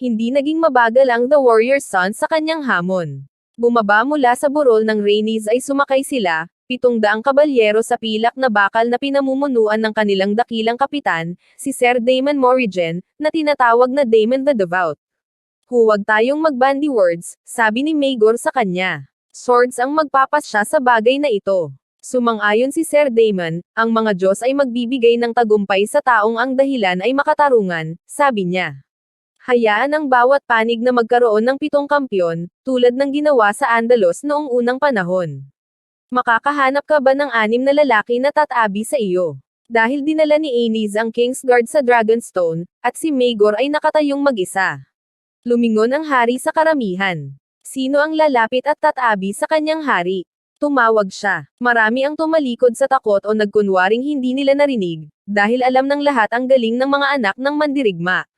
hindi naging mabagal ang The Warrior's Son sa kanyang hamon. Bumaba mula sa burol ng Rhaenys ay sumakay sila, pitong daang kabalyero sa pilak na bakal na pinamumunuan ng kanilang dakilang kapitan, si Sir Damon Morigen, na tinatawag na Damon the Devout. Huwag tayong magbandi words, sabi ni Maegor sa kanya. Swords ang magpapasya sa bagay na ito. Sumang-ayon si Sir Damon, ang mga Diyos ay magbibigay ng tagumpay sa taong ang dahilan ay makatarungan, sabi niya. Hayaan ang bawat panig na magkaroon ng pitong kampyon, tulad ng ginawa sa Andalos noong unang panahon. Makakahanap ka ba ng anim na lalaki na tatabi sa iyo? Dahil dinala ni Aenys ang Kingsguard sa Dragonstone, at si Maegor ay nakatayong mag-isa. Lumingon ang hari sa karamihan. Sino ang lalapit at tatabi sa kanyang hari? Tumawag siya. Marami ang tumalikod sa takot o nagkunwaring hindi nila narinig, dahil alam ng lahat ang galing ng mga anak ng mandirigma.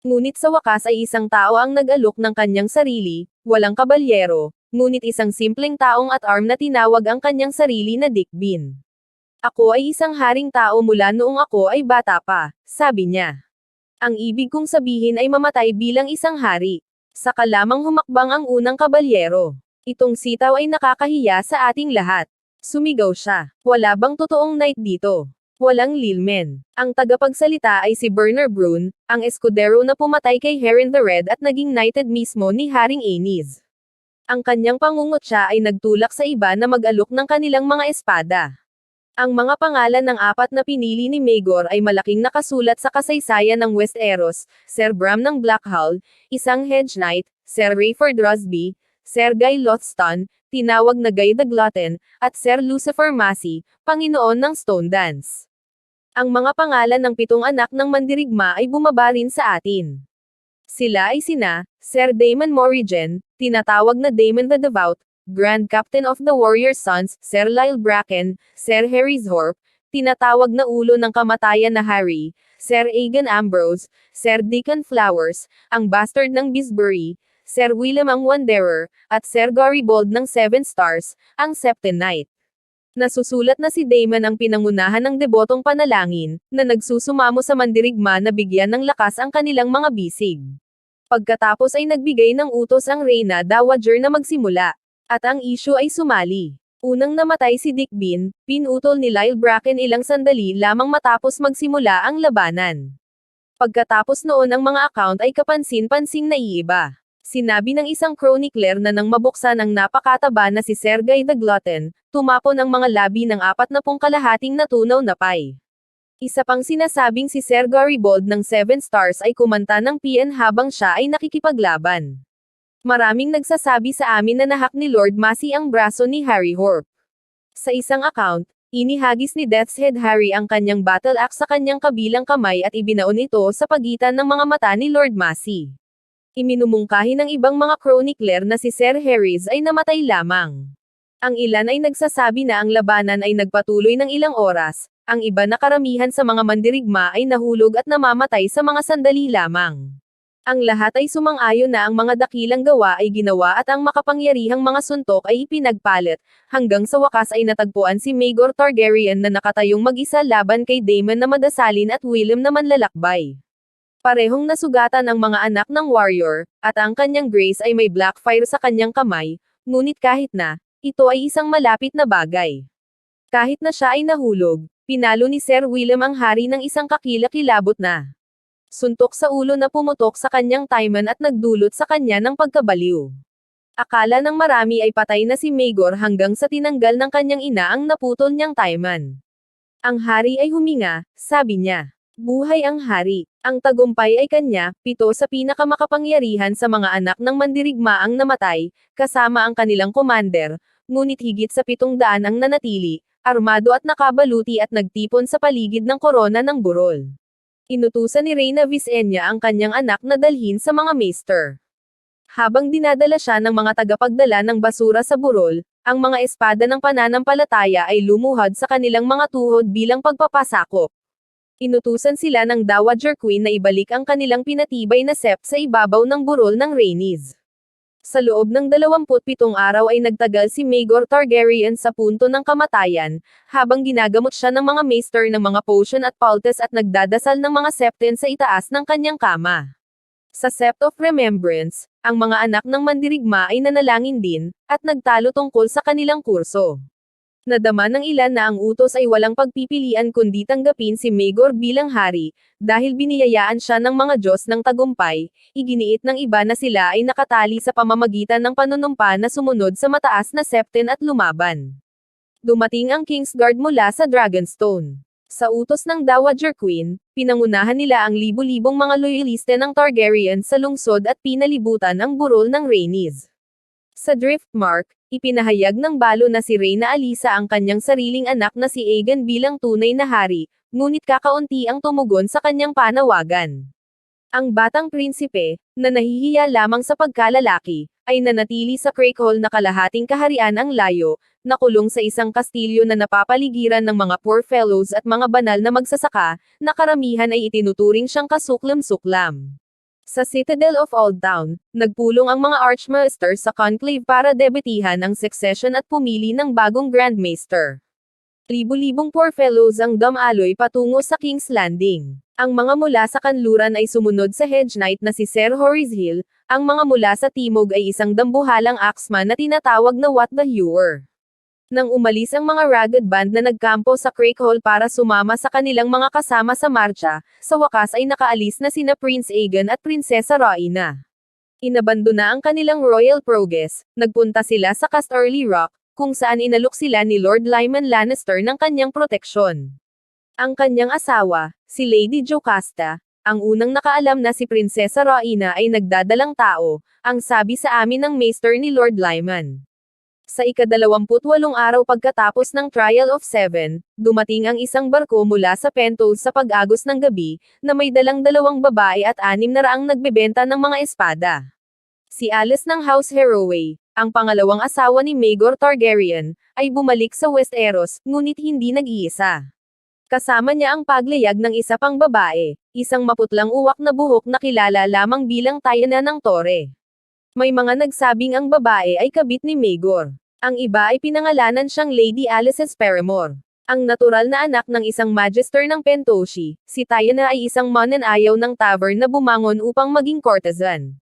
Ngunit sa wakas ay isang tao ang nag-alok ng kanyang sarili, walang kabalyero, ngunit isang simpleng taong at arm na tinawag ang kanyang sarili na Dick Bean. Ako ay isang haring tao mula noong ako ay bata pa, sabi niya. Ang ibig kong sabihin ay mamatay bilang isang hari. Saka lamang humakbang ang unang kabalyero. Itong sitaw ay nakakahiya sa ating lahat. Sumigaw siya. Wala bang totoong knight dito? Walang lilmen. Ang tagapagsalita ay si Bernard Brune, ang eskudero na pumatay kay Heron the Red at naging knighted mismo ni Haring Aenys. Ang kanyang pangungutya ay nagtulak sa iba na mag-alok ng kanilang mga espada. Ang mga pangalan ng apat na pinili ni Maegor ay malaking nakasulat sa kasaysayan ng Westeros, Sir Bram ng Blackhull, isang Hedge Knight, Sir Rayford Rosby, Sir Guy Lothston, tinawag na Guy the Glutton, at Sir Lucifer Massey, Panginoon ng Stone Dance. Ang mga pangalan ng pitong anak ng mandirigma ay bumaba rin sa atin. Sila ay sina, Sir Damon Morigen, tinatawag na Damon the Devout, Grand Captain of the Warrior Sons, Sir Lyle Bracken, Sir Harry Zorp, tinatawag na ulo ng kamatayan na Harry, Sir Aegon Ambrose, Sir Deacon Flowers, ang bastard ng Bisbury, Sir William ang Wanderer, at Sir Garibold ng Seven Stars, ang Septon Knight. Nasusulat na si Damon ang pinangunahan ng debotong panalangin, na nagsusumamo sa mandirigma na bigyan ng lakas ang kanilang mga bisig. Pagkatapos ay nagbigay ng utos ang Reyna Dowager na magsimula, at ang issue ay sumali. Unang namatay si Dick Bean, pinutol ni Lyle Bracken ilang sandali lamang matapos magsimula ang labanan. Pagkatapos noon ang mga account ay kapansin-pansing naiiba. Sinabi ng isang chronicler na nang mabuksan ang napakataba na si Sergey the Glutton, tumapon ang mga labi ng apat na pong kalahating natunaw na pay. Isa pang sinasabing si Sir Garibold ng Seven Stars ay kumanta ng PN habang siya ay nakikipaglaban. Maraming nagsasabi sa amin na nahak ni Lord Massey ang braso ni Harry Horp. Sa isang account, inihagis ni Death's Head Harry ang kanyang battle axe sa kanyang kabilang kamay at ibinaon ito sa pagitan ng mga mata ni Lord Massey. Iminumungkahi ng ibang mga chronicler na si Sir Harris ay namatay lamang. Ang ilan ay nagsasabi na ang labanan ay nagpatuloy ng ilang oras, ang iba na karamihan sa mga mandirigma ay nahulog at namamatay sa mga sandali lamang. Ang lahat ay sumang-ayon na ang mga dakilang gawa ay ginawa at ang makapangyarihang mga suntok ay ipinagpalit, hanggang sa wakas ay natagpuan si Maegor Targaryen na nakatayong mag-isa laban kay Daemon na madasalin at Willem na manlalakbay. Parehong nasugatan ang mga anak ng warrior, at ang kanyang grace ay may blackfire sa kanyang kamay, ngunit kahit na, ito ay isang malapit na bagay. Kahit na siya ay nahulog, pinalo ni Sir Willem ang hari ng isang kakilakilabot na suntok sa ulo na pumutok sa kanyang taiman at nagdulot sa kanya ng pagkabaliw. Akala ng marami ay patay na si Maegor hanggang sa tinanggal ng kanyang ina ang naputol niyang taiman. Ang hari ay huminga, sabi niya. Buhay ang hari. Ang tagumpay ay kanya, pito sa pinakamakapangyarihan sa mga anak ng mandirigma ang namatay, kasama ang kanilang commander, ngunit higit sa pitong daan ang nanatili, armado at nakabaluti at nagtipon sa paligid ng korona ng burol. Inutusan ni Reyna Visenya ang kanyang anak na dalhin sa mga maester. Habang dinadala siya ng mga tagapagdala ng basura sa burol, ang mga espada ng pananampalataya ay lumuhad sa kanilang mga tuhod bilang pagpapasakop. Inutusan sila ng Dowager Queen na ibalik ang kanilang pinatibay na sept sa ibabaw ng burol ng Rhaenys. Sa loob ng 27 araw ay nagtagal si Maegor Targaryen sa punto ng kamatayan, habang ginagamot siya ng mga maester ng mga potion at poultice at nagdadasal ng mga septen sa itaas ng kanyang kama. Sa Sept of Remembrance, ang mga anak ng mandirigma ay nanalangin din, at nagtalo tungkol sa kanilang kurso. Nadama ng ilan na ang utos ay walang pagpipilian kundi tanggapin si Megor bilang hari, dahil biniyayaan siya ng mga Diyos ng tagumpay, iginiit ng iba na sila ay nakatali sa pamamagitan ng panunumpa na sumunod sa mataas na septen at lumaban. Dumating ang Kingsguard mula sa Dragonstone. Sa utos ng Dowager Queen, pinangunahan nila ang libu-libong mga loyaliste ng Targaryen sa lungsod at pinalibutan ang burol ng Rhaenys. Sa Driftmark, ipinahayag ng balo na si Reyna Alisa ang kanyang sariling anak na si Aegon bilang tunay na hari, ngunit kakaunti ang tumugon sa kanyang panawagan. Ang batang prinsipe, na nahihiya lamang sa pagkalalaki, ay nanatili sa Crakehall na kalahating kaharian ang layo, nakulong sa isang kastilyo na napapaligiran ng mga poor fellows at mga banal na magsasaka, na karamihan ay itinuturing siyang kasuklam-suklam. Sa Citadel of Old Town, nagpulong ang mga Archmaester sa conclave para debetihan ang succession at pumili ng bagong Grand Maester. Libu-libong poor fellows ang dumaloy patungo sa King's Landing. Ang mga mula sa kanluran ay sumunod sa Hedge Knight na si Sir Horace Hill, ang mga mula sa timog ay isang dambuhalang axeman na tinatawag na What the Hewer. Nang umalis ang mga ragged band na nagkampo sa Crakehall para sumama sa kanilang mga kasama sa marcha, sa wakas ay nakaalis na sina Prince Aegon at Prinsesa Rhaena. Inabando na ang kanilang royal progress, nagpunta sila sa Casterly Rock, kung saan inalok sila ni Lord Lyman Lannister ng kanyang proteksyon. Ang kanyang asawa, si Lady Jocasta, ang unang nakaalam na si Prinsesa Rhaena ay nagdadalang tao, ang sabi sa amin ng maester ni Lord Lyman. Sa ikadalawamputwalong araw pagkatapos ng Trial of Seven, dumating ang isang barko mula sa Pentos sa pag-agos ng gabi, na may dalang dalawang babae at anim na raang nagbebenta ng mga espada. Si Alice ng House Harroway, ang pangalawang asawa ni Maegor Targaryen, ay bumalik sa Westeros, ngunit hindi nag-iisa. Kasama niya ang paglayag ng isa pang babae, isang maputlang uwak na buhok na kilala lamang bilang Tayana ng Tore. May mga nagsabing ang babae ay kabit ni Maegor. Ang iba ay pinangalanan siyang Lady Alice Esperimore. Ang natural na anak ng isang magister ng Pentoshi, si Tayana ay isang mananayaw ng tavern na bumangon upang maging courtesan.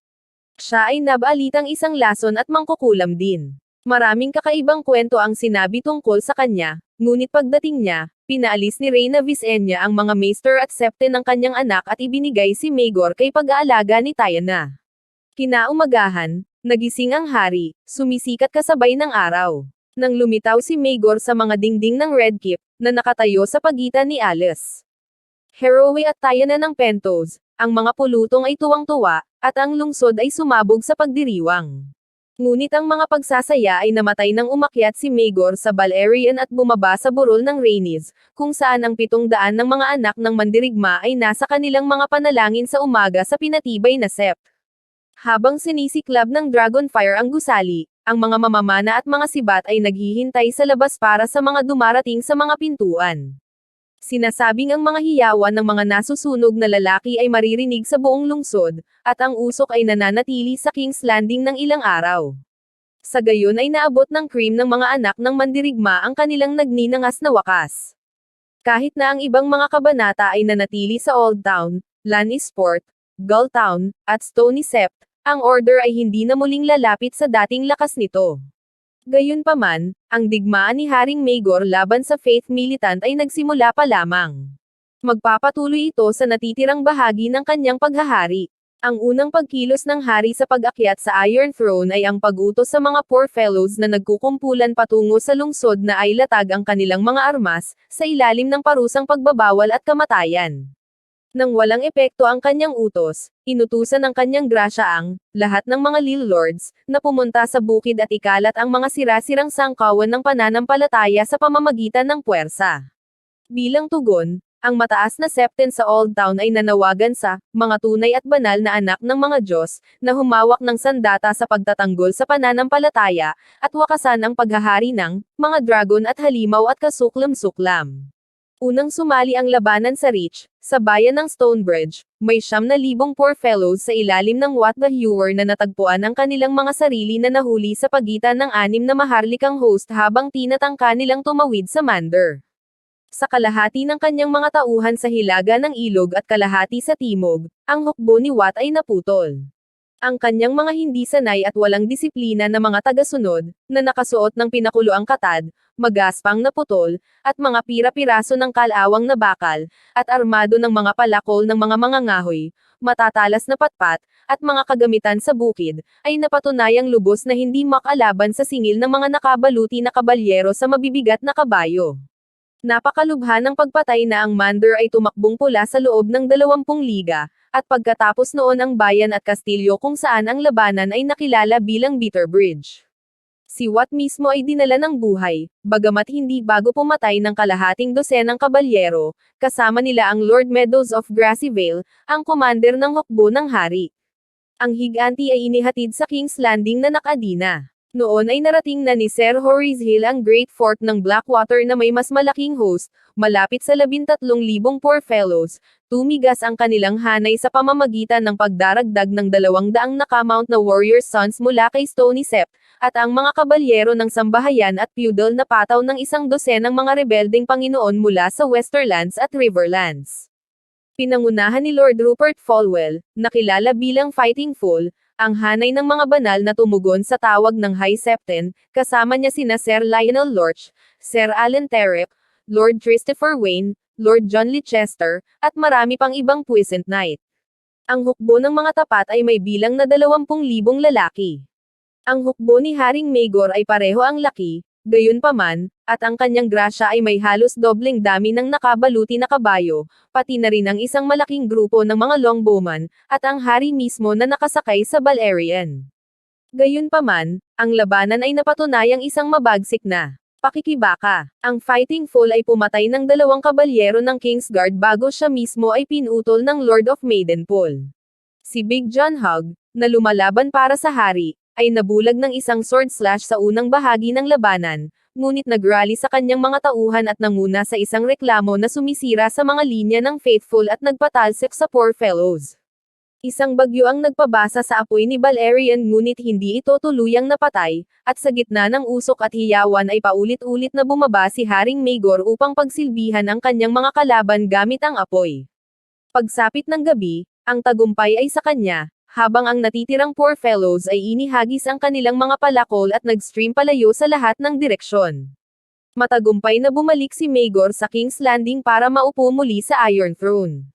Siya ay nabalitang isang lason at mangkukulam din. Maraming kakaibang kwento ang sinabi tungkol sa kanya, ngunit pagdating niya, pinaalis ni Reyna Visenya ang mga maester at septe ng kanyang anak at ibinigay si Maegor kay pag-aalaga ni Tayana. Kinaumagahan, nagising ang hari, sumisikat kasabay ng araw. Nang lumitaw si Maegor sa mga dingding ng Red Keep, na nakatayo sa pagitan ni Alice. Harroway at Tayana ng Pentos, ang mga pulutong ay tuwang-tuwa, at ang lungsod ay sumabog sa pagdiriwang. Ngunit ang mga pagsasaya ay namatay nang umakyat si Maegor sa Balerian at bumaba sa burol ng Rhaenys, kung saan ang pitong daan ng mga anak ng mandirigma ay nasa kanilang mga panalangin sa umaga sa pinatibay na sept. Habang sinisiklab ng Dragonfire ang gusali, ang mga mamamana at mga sibat ay naghihintay sa labas para sa mga dumarating sa mga pintuan. Sinasabing ang mga hiyawan ng mga nasusunog na lalaki ay maririnig sa buong lungsod, at ang usok ay nananatili sa King's Landing ng ilang araw. Sa gayon ay naabot ng cream ng mga anak ng mandirigma ang kanilang nagninangas na wakas. Kahit na ang ibang mga kabanata ay nanatili sa Old Town, Lannisport, Gulltown, at Stony Sept, ang order ay hindi na muling lalapit sa dating lakas nito. Gayunpaman, ang digmaan ni Haring Maegor laban sa Faith Militant ay nagsimula pa lamang. Magpapatuloy ito sa natitirang bahagi ng kanyang paghahari. Ang unang pagkilos ng hari sa pag-akyat sa Iron Throne ay ang pag-utos sa mga poor fellows na nagkukumpulan patungo sa lungsod na ay latag ang kanilang mga armas, sa ilalim ng parusang pagbabawal at kamatayan. Nang walang epekto ang kanyang utos, inutusan ng kanyang grasya ang, lahat ng mga Lil Lords, na pumunta sa bukid at ikalat ang mga sirasirang sangkawan ng pananampalataya sa pamamagitan ng puwersa. Bilang tugon, ang mataas na septen sa Old Town ay nanawagan sa, mga tunay at banal na anak ng mga Diyos, na humawak ng sandata sa pagtatanggol sa pananampalataya, at wakasan ang paghahari ng, mga dragon at halimaw at kasuklam-suklam. Unang sumali ang labanan sa Reach, sa bayan ng Stonebridge, may siyam na libong poor fellows sa ilalim ng What the Hewer na natagpuan ang kanilang mga sarili na nahuli sa pagitan ng anim na maharlikang host habang tinatangka nilang tumawid sa Mander. Sa kalahati ng kanyang mga tauhan sa hilaga ng ilog at kalahati sa timog, ang hukbo ni Watt ay naputol. Ang kanyang mga hindi sanay at walang disiplina na mga tagasunod, na nakasuot ng pinakuloang katad, magaspang na putol, at mga pira-piraso ng kalawang na bakal, at armado ng mga palakol ng mga mangangahoy, matatalas na patpat, at mga kagamitan sa bukid, ay napatunayang lubos na hindi makalaban sa singil ng mga nakabaluti na kabalyero sa mabibigat na kabayo. Napakalubha ng pagpatay na ang Mander ay tumakbong pula sa loob ng 20 liga, at pagkatapos noon ang bayan at kastilyo kung saan ang labanan ay nakilala bilang Bitter Bridge. Si Watt mismo ay dinala ng buhay, bagamat hindi bago pumatay ng kalahating dosenang kabalyero, kasama nila ang Lord Meadows of Grassy Vale, ang commander ng hukbo ng hari. Ang higanti ay inihatid sa King's Landing na nakadina. Noon ay narating na ni Sir Horace Hill ang Great Fort ng Blackwater na may mas malaking host, malapit sa 13,000 poor fellows, tumigas ang kanilang hanay sa pamamagitan ng pagdaragdag ng dalawang daang nakamount na warrior sons mula kay Stony Sept, at ang mga kabalyero ng sambahayan at feudal na pataw ng isang dosenang mga rebelding Panginoon mula sa Westerlands at Riverlands. Pinangunahan ni Lord Rupert Falwell, nakilala bilang Fighting Fool, ang hanay ng mga banal na tumugon sa tawag ng High Septen, kasama niya sina Sir Lionel Lorch, Sir Alan Terep, Lord Christopher Wayne, Lord John Leicester, at marami pang ibang puissant knight. Ang hukbo ng mga tapat ay may bilang na 20,000 lalaki. Ang hukbo ni Haring Magor ay pareho ang laki, Gayunpaman, at ang kanyang grasya ay may halos dobleng dami ng nakabaluti na kabayo, pati na rin ang isang malaking grupo ng mga longbowman, at ang hari mismo na nakasakay sa Balerian. Gayunpaman, ang labanan ay napatunayang isang mabagsik na pakikibaka. Ang fighting fool ay pumatay ng dalawang kabalyero ng Kingsguard bago siya mismo ay pinutol ng Lord of Maidenpool. Si Big John Hug, na lumalaban para sa hari, ay nabulag ng isang sword slash sa unang bahagi ng labanan, ngunit nagrally sa kanyang mga tauhan at nanguna sa isang reklamo na sumisira sa mga linya ng faithful at nagpatalsik sa poor fellows. Isang bagyo ang nagpabasa sa apoy ni Valerian ngunit hindi ito tuluyang napatay, at sa gitna ng usok at hiyawan ay paulit-ulit na bumaba si Haring Magor upang pagsilbihan ang kanyang mga kalaban gamit ang apoy. Pagsapit ng gabi, ang tagumpay ay sa kanya, habang ang natitirang poor fellows ay inihagis ang kanilang mga palakol at nag-stream palayo sa lahat ng direksyon. Matagumpay na bumalik si Magor sa King's Landing para maupo muli sa Iron Throne.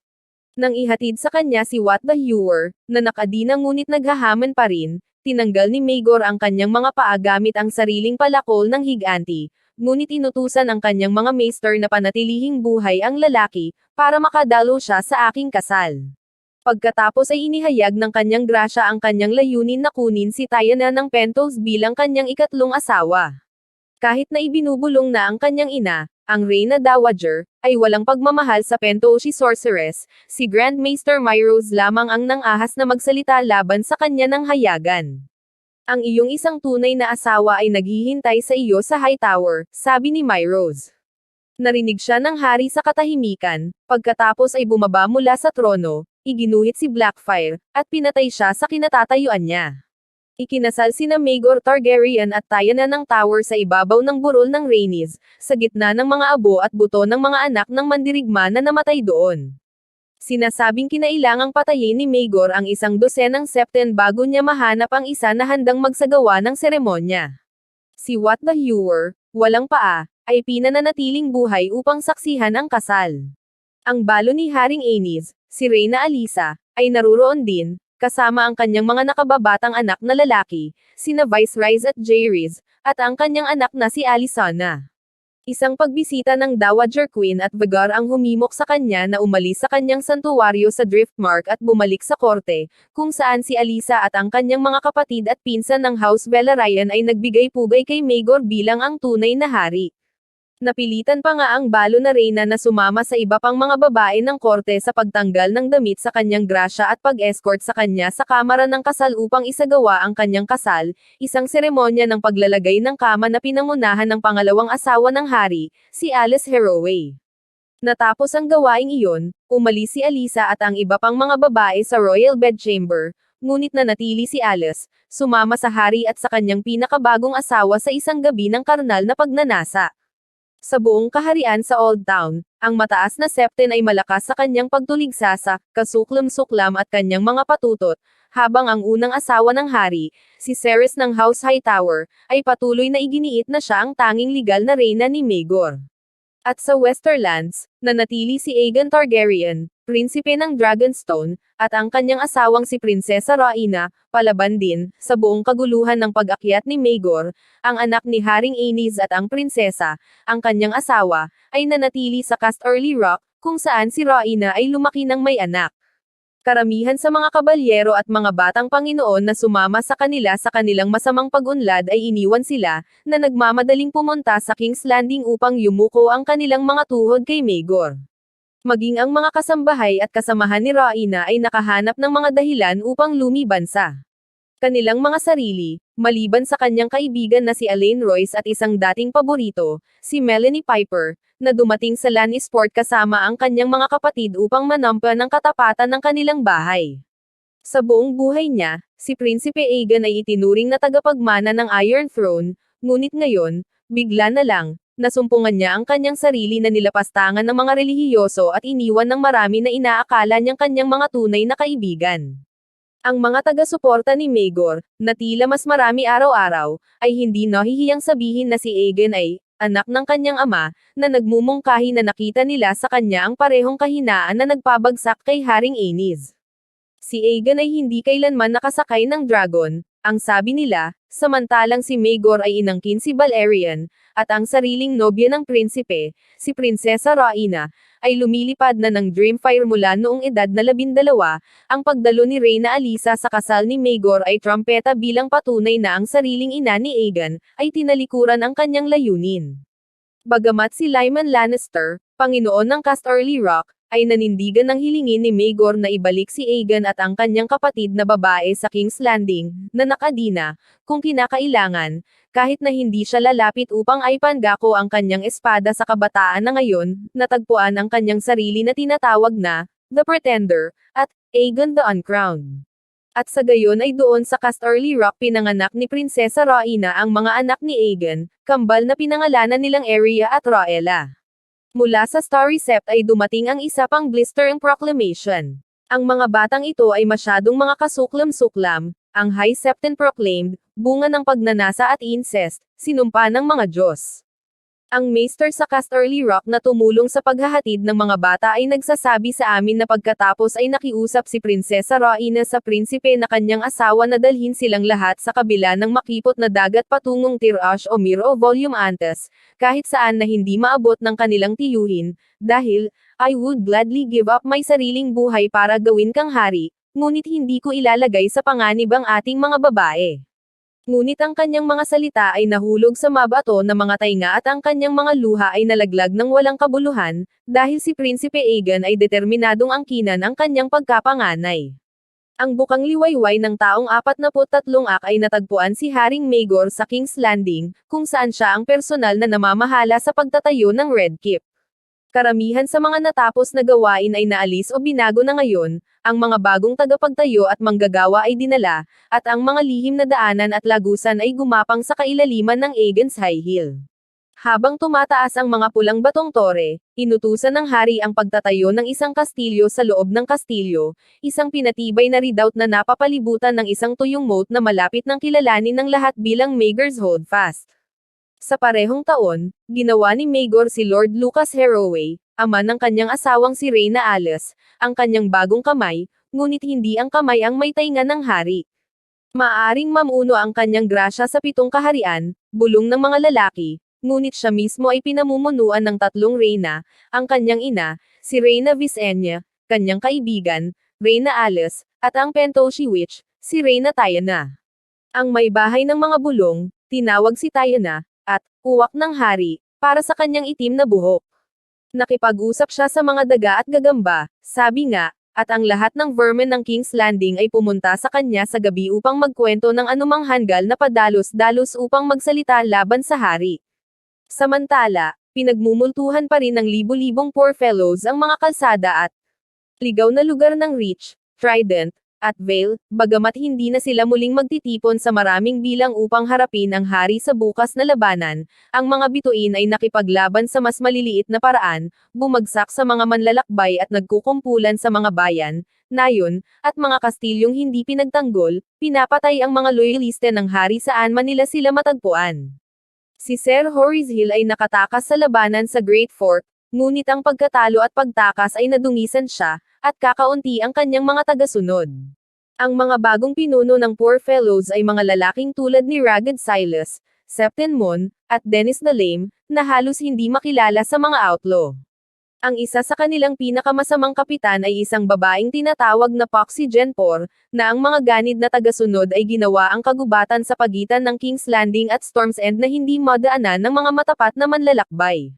Nang ihatid sa kanya si Wat the Hewer, na nakadina ngunit naghahaman pa rin, tinanggal ni Magor ang kanyang mga paa gamit ang sariling palakol ng higanti, ngunit inutusan ang kanyang mga maester na panatilihing buhay ang lalaki, para makadalo siya sa aking kasal. Pagkatapos ay inihayag ng kanyang grasya ang kanyang layunin na kunin si Tayana ng Pentos bilang kanyang ikatlong asawa. Kahit na ibinubulong na ang kanyang ina, ang Reyna Dowager, ay walang pagmamahal sa Pentoshi Sorceress, si Grand Maester Myrose lamang ang nang-ahas na magsalita laban sa kanya ng hayagan. Ang iyong isang tunay na asawa ay naghihintay sa iyo sa High Tower, sabi ni Myrose. Narinig siya ng hari sa katahimikan, pagkatapos ay bumaba mula sa trono, iginuhit si Blackfire, at pinatay siya sa kinatatayuan niya. Ikinasal sina Maegor Targaryen at Tyanan ng tower sa ibabaw ng burol ng Rhaenys, sa gitna ng mga abo at buto ng mga anak ng mandirigma na namatay doon. Sinasabing kinailangang patayin ni Maegor ang isang dosenang septen bago niya mahanap ang isa na handang magsagawa ng seremonya. Si Wat the Hewer, walang paa, ay pinananatiling buhay upang saksihan ang kasal. Ang balo ni Haring Aenys, si Reyna Alisa, ay naruroon din, kasama ang kanyang mga nakababatang anak na lalaki, sina Viserys at Jaehaerys, at ang kanyang anak na si Alysanna. Isang pagbisita ng Dowager Queen at Vagar ang humimok sa kanya na umalis sa kanyang santuwaryo sa Driftmark at bumalik sa korte, kung saan si Alisa at ang kanyang mga kapatid at pinsan ng House Velaryon ay nagbigay pugay kay Maegor bilang ang tunay na hari. Napilitan pa nga ang balo na reyna na sumama sa iba pang mga babae ng korte sa pagtanggal ng damit sa kanyang grasya at pag-escort sa kanya sa kamara ng kasal upang isagawa ang kanyang kasal, isang seremonya ng paglalagay ng kama na pinangunahan ng pangalawang asawa ng hari, si Alice Haraway. Natapos ang gawaing iyon, umalis si Alisa at ang iba pang mga babae sa royal bedchamber, ngunit na natili si Alice, sumama sa hari at sa kanyang pinakabagong asawa sa isang gabi ng karnal na pagnanasa. Sa buong kaharian sa Old Town, ang mataas na septen ay malakas sa kanyang pagtuligsa sa kasuklam-suklam at kanyang mga patutot, habang ang unang asawa ng hari, si Ceres ng House Hightower, ay patuloy na iginiit na siya ang tanging legal na reyna ni Maegor. At sa Westerlands, nanatili si Aegon Targaryen, prinsipe ng Dragonstone, at ang kanyang asawang si Prinsesa Rhaena, palaban din, sa buong kaguluhan ng pag-akyat ni Maegor, ang anak ni Haring Aenys at ang prinsesa, ang kanyang asawa, ay nanatili sa Casterly Rock, kung saan si Rhaena ay lumaki ng may anak. Karamihan sa mga kabalyero at mga batang Panginoon na sumama sa kanila sa kanilang masamang pag-unlad ay iniwan sila, na nagmamadaling pumunta sa King's Landing upang yumuko ang kanilang mga tuhod kay Maegor. Maging ang mga kasambahay at kasamahan ni Rhaena ay nakahanap ng mga dahilan upang lumiban sa kanilang mga sarili, maliban sa kanyang kaibigan na si Elaine Royce at isang dating paborito, si Melanie Piper, na dumating sa Lannisport kasama ang kanyang mga kapatid upang manampan ang katapatan ng kanilang bahay. Sa buong buhay niya, si Prinsipe Aegon ay itinuring na tagapagmana ng Iron Throne, ngunit ngayon, bigla na lang, nasumpungan niya ang kanyang sarili na nilapastangan ng mga relihiyoso at iniwan ng marami na inaakala niyang kanyang mga tunay na kaibigan. Ang mga taga-suporta ni Maegor, na tila mas marami araw-araw, ay hindi nahihiyang sabihin na si Aegon ay, anak ng kanyang ama, na nagmumungkahi na nakita nila sa kanya ang parehong kahinaan na nagpabagsak kay Haring Aenys. Si Aegon ay hindi kailanman nakasakay ng dragon, ang sabi nila, samantalang si Maegor ay inangkin si Balerion, at ang sariling nobya ng prinsipe, si Prinsesa Rhaena, ay lumilipad na ng Dreamfire mula noong edad na labindalawa, ang pagdalo ni Reyna Alisa sa kasal ni Maegor ay trumpeta bilang patunay na ang sariling ina ni Aegon, ay tinalikuran ang kanyang layunin. Bagamat si Lyman Lannister, Panginoon ng Casterly Rock, ay nanindigan ng hilingin ni Maegor na ibalik si Aegon at ang kanyang kapatid na babae sa King's Landing, na nakadina, kung kinakailangan, kahit na hindi siya lalapit upang ay pangako ang kanyang espada sa kabataan na ngayon, natagpuan ang kanyang sarili na tinatawag na, The Pretender, at Aegon the Uncrowned. At sa gayon ay doon sa Casterly Rock pinanganak ni Prinsesa Rhaena ang mga anak ni Aegon, kambal na pinangalanan nilang Arya at Rhaella. Mula sa Starry Sept ay dumating ang isa pang blistering proclamation. Ang mga batang ito ay masyadong mga kasuklam-suklam, ang High Septon proclaimed, bunga ng pagnanasa at incest, sinumpa ng mga Diyos. Ang maester sa Casterly Rock na tumulong sa paghahatid ng mga bata ay nagsasabi sa amin na pagkatapos ay nakiusap si Prinsesa Rhaena sa prinsipe na kanyang asawa na dalhin silang lahat sa kabila ng makipot na dagat patungong Tirash o Mir o Volume Antes, kahit saan na hindi maabot ng kanilang tiyuhin, dahil, I would gladly give up my sariling buhay para gawin kang hari, ngunit hindi ko ilalagay sa panganib ang ating mga babae. Ngunit ang kanyang mga salita ay nahulog sa mabato na mga tainga at ang kanyang mga luha ay nalaglag ng walang kabuluhan, dahil si Prinsipe Aegon ay determinadong angkinan ang kanyang pagkapanganay. Ang bukang liwayway ng taong 43 ak ay natagpuan si Haring Maegor sa King's Landing, kung saan siya ang personal na namamahala sa pagtatayo ng Red Keep. Karamihan sa mga natapos na gawain ay naalis o binago na ngayon, ang mga bagong tagapagtayo at manggagawa ay dinala, at ang mga lihim na daanan at lagusan ay gumapang sa kailaliman ng Aegon's High Hill. Habang tumataas ang mga pulang batong tore, inutusan ng hari ang pagtatayo ng isang kastilyo sa loob ng kastilyo, isang pinatibay na redoubt na napapalibutan ng isang tuyong moat na malapit ng kilalanin ng lahat bilang Maegor's Holdfast. Sa parehong taon, ginawa ni Maegor si Lord Lucas Harroway, ama ng kanyang asawang si Reyna Alice, ang kanyang bagong kamay, ngunit hindi ang kamay ang may tainga ng hari. Maaring mamuno ang kanyang grasya sa pitong kaharian, bulong ng mga lalaki, ngunit siya mismo ay pinamumunuan ng tatlong Reyna, ang kanyang ina, si Reyna Visenya, kanyang kaibigan, Reyna Alice, at ang Pentoshi Witch, si Reyna Tayana. Ang may bahay ng mga bulong, tinawag si Tayana, at, uwak ng hari, para sa kanyang itim na buhok. Nakipag-usap siya sa mga daga at gagamba, sabi nga, at ang lahat ng vermin ng King's Landing ay pumunta sa kanya sa gabi upang magkwento ng anumang hanggal na padalos-dalos upang magsalita laban sa hari. Samantala, pinagmumultuhan pa rin ng libu-libong poor fellows ang mga kalsada at ligaw na lugar ng Reach, Trident, at Vale, bagamat hindi na sila muling magtitipon sa maraming bilang upang harapin ang hari sa bukas na labanan, ang mga bituin ay nakipaglaban sa mas maliliit na paraan, bumagsak sa mga manlalakbay at nagkukumpulan sa mga bayan, nayon, at mga kastilyong hindi pinagtanggol, pinapatay ang mga loyaliste ng hari saan man nila sila matagpuan. Si Sir Horace Hill ay nakatakas sa labanan sa Great Fort, ngunit ang pagkatalo at pagtakas ay nadungisan siya, at kakaunti ang kanyang mga tagasunod. Ang mga bagong pinuno ng Poor Fellows ay mga lalaking tulad ni Ragged Silas, Septon Mon, at Dennis the Lame, na halos hindi makilala sa mga outlaw. Ang isa sa kanilang pinakamasamang kapitan ay isang babaeng tinatawag na Poxy Genpor, na ang mga ganid na tagasunod ay ginawa ang kagubatan sa pagitan ng King's Landing at Storm's End na hindi madaanan ng mga matapat na manlalakbay.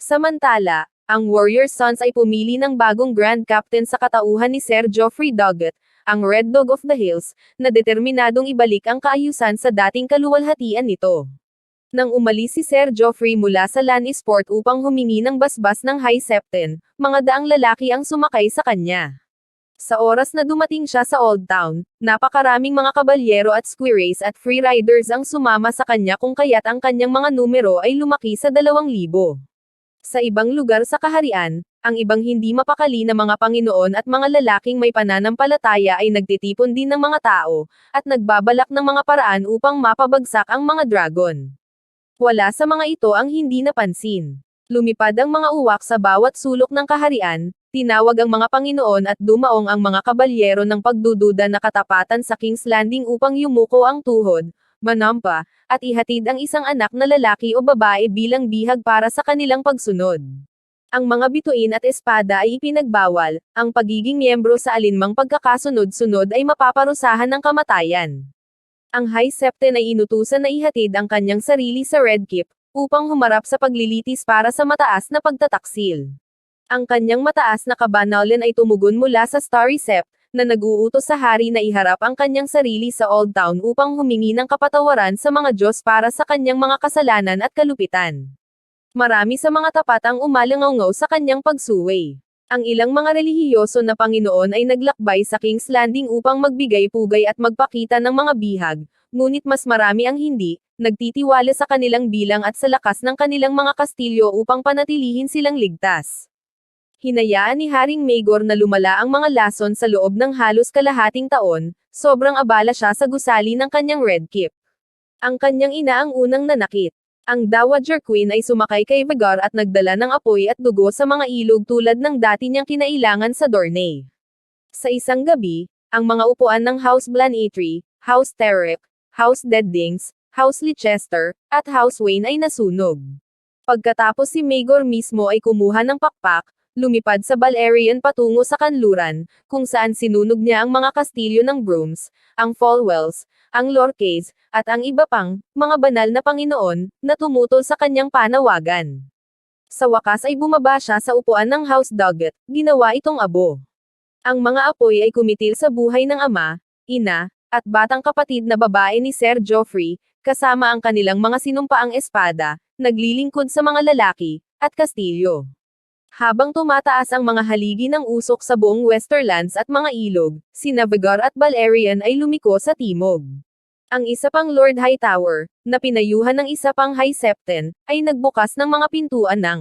Samantala, ang Warrior Sons ay pumili ng bagong Grand Captain sa katauhan ni Sir Geoffrey Doggett, ang Red Dog of the Hills, na determinadong ibalik ang kaayusan sa dating kaluwalhatian nito. Nang umalis si Sir Geoffrey mula sa Lannisport upang humingi ng basbas ng High Septon, mga daang lalaki ang sumakay sa kanya. Sa oras na dumating siya sa Old Town, napakaraming mga kabalyero at squires at freeriders ang sumama sa kanya kung kaya't ang kanyang mga numero ay lumaki sa dalawang libo. Sa ibang lugar sa kaharian, ang ibang hindi mapakali na mga panginoon at mga lalaking may pananampalataya ay nagtitipon din ng mga tao, at nagbabalak ng mga paraan upang mapabagsak ang mga dragon. Wala sa mga ito ang hindi napansin. Lumipad ang mga uwak sa bawat sulok ng kaharian, tinawag ang mga panginoon at dumaong ang mga kabalyero ng pagdududa na katapatan sa King's Landing upang yumuko ang tuhod, manampa, at ihatid ang isang anak na lalaki o babae bilang bihag para sa kanilang pagsunod. Ang mga bituin at espada ay ipinagbawal, ang pagiging miyembro sa alinmang pagkakasunod-sunod ay mapaparusahan ng kamatayan. Ang High Septon ay inutusan na ihatid ang kanyang sarili sa Red Keep, upang humarap sa paglilitis para sa mataas na pagtataksil. Ang kanyang mataas na kabanalan ay tumugon mula sa Starry Sept, na nag-uutos sa hari na iharap ang kanyang sarili sa Old Town upang humingi ng kapatawaran sa mga Diyos para sa kanyang mga kasalanan at kalupitan. Marami sa mga tapat ang umalangaw sa kanyang pagsuway. Ang ilang mga relihiyoso na Panginoon ay naglakbay sa King's Landing upang magbigay pugay at magpakita ng mga bihag, ngunit mas marami ang hindi, nagtitiwala sa kanilang bilang at sa lakas ng kanilang mga kastilyo upang panatilihin silang ligtas. Hinayaan ni Haring Maegor na lumala ang mga lason sa loob ng halos kalahating taon, sobrang abala siya sa gusali ng kanyang Red Keep. Ang kanyang ina ang unang nanakit. Ang Dowager Queen ay sumakay kay Vagar at nagdala ng apoy at dugo sa mga ilog tulad ng dati niyang kinailangan sa Dornay. Sa isang gabi, ang mga upuan ng House Blanetry, House Terek, House Deadings, House Leicester, at House Wayne ay nasunog. Pagkatapos si Maegor mismo ay kumuha ng pakpak, lumipad sa Balerian patungo sa kanluran, kung saan sinunog niya ang mga kastilyo ng Brooms, ang Falwells, ang Lorcays, at ang iba pang, mga banal na Panginoon, na tumutol sa kanyang panawagan. Sa wakas ay bumaba siya sa upuan ng House Doggett, ginawa itong abo. Ang mga apoy ay kumitil sa buhay ng ama, ina, at batang kapatid na babae ni Sir Geoffrey, kasama ang kanilang mga sinumpaang espada, naglilingkod sa mga lalaki, at kastilyo. Habang tumataas ang mga haligi ng usok sa buong Westerlands at mga ilog, si Navigar at Balerian ay lumiko sa timog. Ang isa pang Lord Hightower, na pinayuhan ng isa pang High Septon, ay nagbukas ng mga pintuan ng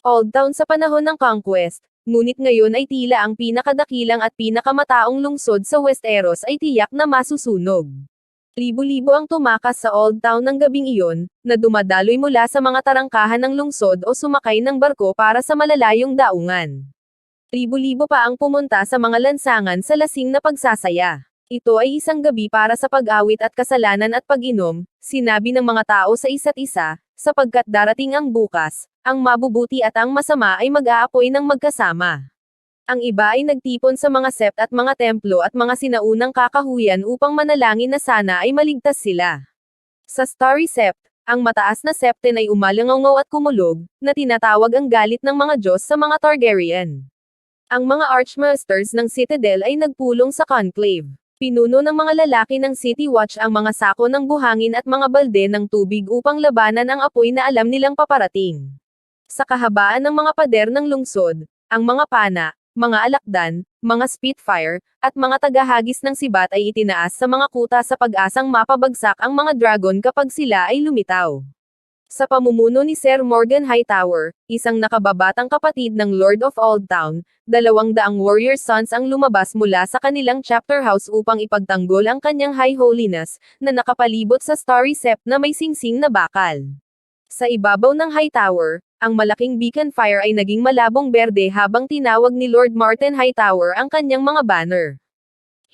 Old Town sa panahon ng Conquest, ngunit ngayon ay tila ang pinakadakilang at pinakamataong lungsod sa Westeros ay tiyak na masusunog. Libo-libo ang tumakas sa Old Town ng gabing iyon, na dumadaloy mula sa mga tarangkahan ng lungsod o sumakay ng barko para sa malalayong daungan. Libo-libo pa ang pumunta sa mga lansangan sa lasing na pagsasaya. Ito ay isang gabi para sa pag-awit at kasalanan at pag-inom, sinabi ng mga tao sa isa't isa, sapagkat darating ang bukas, ang mabubuti at ang masama ay mag-aapoy ng magkasama. Ang iba ay nagtipon sa mga sept at mga templo at mga sinaunang kakahuyan upang manalangin na sana ay maligtas sila. Sa Starry Sept, ang mataas na septen ay umalangaw at kumulog, na tinatawag ang galit ng mga Diyos sa mga Targaryen. Ang mga Archmasters ng Citadel ay nagpulong sa conclave. Pinuno ng mga lalaki ng City Watch ang mga sako ng buhangin at mga balde ng tubig upang labanan ang apoy na alam nilang paparating. Sa kahabaan ng mga pader ng lungsod, ang mga pana, mga alakdan, mga Spitfire, at mga tagahagis ng sibat ay itinaas sa mga kuta sa pag-asang mapabagsak ang mga dragon kapag sila ay lumitaw. Sa pamumuno ni Sir Morgan Hightower, isang nakababatang kapatid ng Lord of Old Town, dalawang daang warrior sons ang lumabas mula sa kanilang chapter house upang ipagtanggol ang kanyang high holiness, na nakapalibot sa starry sept na may singsing na bakal. Sa ibabaw ng Hightower, ang malaking beacon fire ay naging malabong berde habang tinawag ni Lord Martin Hightower ang kanyang mga banner.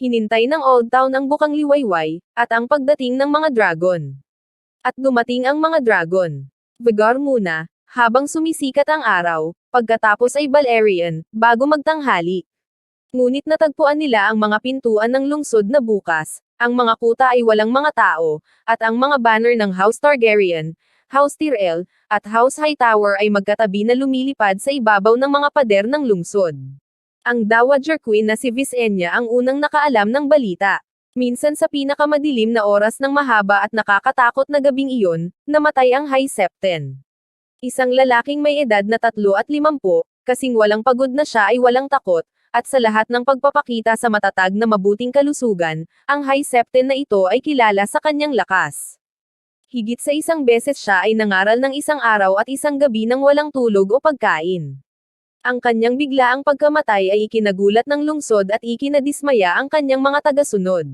Hinintay ng Old Town ang bukang liwayway, at ang pagdating ng mga dragon. At dumating ang mga dragon. Vigor muna, habang sumisikat ang araw, pagkatapos ay Balerian, bago magtanghali. Ngunit natagpuan nila ang mga pintuan ng lungsod na bukas, ang mga kuta ay walang mga tao, at ang mga banner ng House Targaryen, House Tyrell, at House Hightower ay magkatabi na lumilipad sa ibabaw ng mga pader ng lungsod. Ang Dowager Queen na si Visenya ang unang nakaalam ng balita. Minsan sa pinakamadilim na oras ng mahaba at nakakatakot na gabing iyon, namatay ang High Septen. Isang lalaking may edad na tatlo at limampu, kasing walang pagod na siya ay walang takot, at sa lahat ng pagpapakita sa matatag na mabuting kalusugan, ang High Septen na ito ay kilala sa kanyang lakas. Higit sa isang beses siya ay nangaral ng isang araw at isang gabi ng walang tulog o pagkain. Ang kanyang biglaang pagkamatay ay ikinagulat ng lungsod at ikinadismaya ang kanyang mga tagasunod.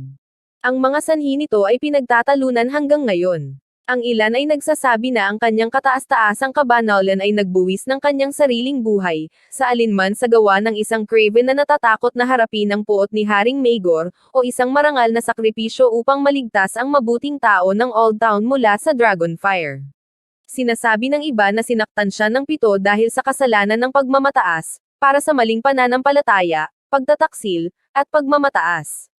Ang mga sanhi nito ay pinagtatalunan hanggang ngayon. Ang ilan ay nagsasabi na ang kanyang kataas-taasang kabanalan ay nagbuwis ng kanyang sariling buhay, sa alinman sa gawa ng isang craven na natatakot na harapin ang puot ni Haring Maegor, o isang marangal na sakripisyo upang maligtas ang mabuting tao ng Old Town mula sa Dragonfire. Sinasabi ng iba na sinaktan siya ng pito dahil sa kasalanan ng pagmamataas, para sa maling pananampalataya, pagtataksil, at pagmamataas.